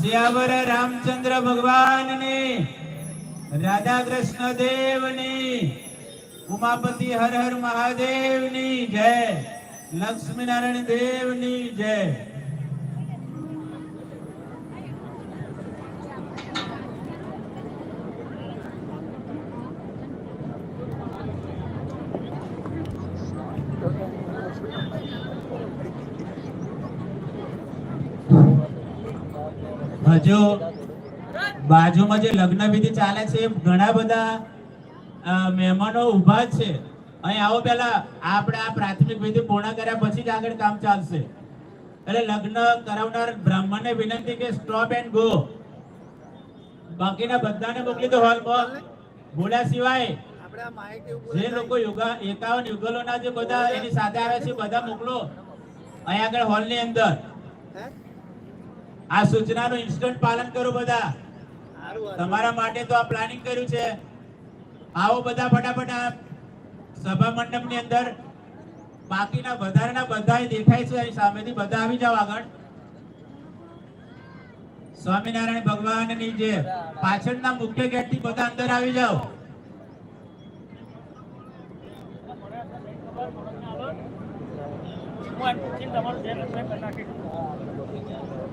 શ્યાવર રામચંદ્ર ભગવાનની રાધા કૃષ્ણ દેવની ઉમાપતિ હર હર મહાદેવની જય લક્ષ્મીનારાયણ દેવની જય. હજુ બાજુમાં જે લગ્ન વિધિ ચાલે છે ઘણા બધા મહેમાનો ઊભા છે. અહીં આવો પહેલા, આપણે આ પ્રાથમિક વિધિ પૂર્ણ કર્યા પછી જ આગળ કામ ચાલશે. એટલે લગ્ન કરાવનાર બ્રાહ્મણને વિનંતી કે સ્ટોપ એન્ડ ગો બાકીના બધાને મોકલી દો હોલમાં બોલ્યા સિવાય, જે લોકો યોગા, એકાવન યુગલોના જે બધા એની સાથે આવે છે, બધા મોકલો. અહીં આગળ હોલની અંદર. હે? આ સૂચનાનું ઇન્સ્ટન્ટ પાલન કરો બધા. તમારા માટે તો આ પ્લાનિંગ કર્યું છે. આવો બધા ફટાફટ આ સભા મંડપની અંદર. બાકીના વધારાના બધા દેખાય છે. અહીં સામેથી બધા આવી જાઓ આગળ. સ્વામિનારાયણ ભગવાનની જે પાછળના મુખ્ય ગેટથી બધા અંદર આવી જાઓ. તમારું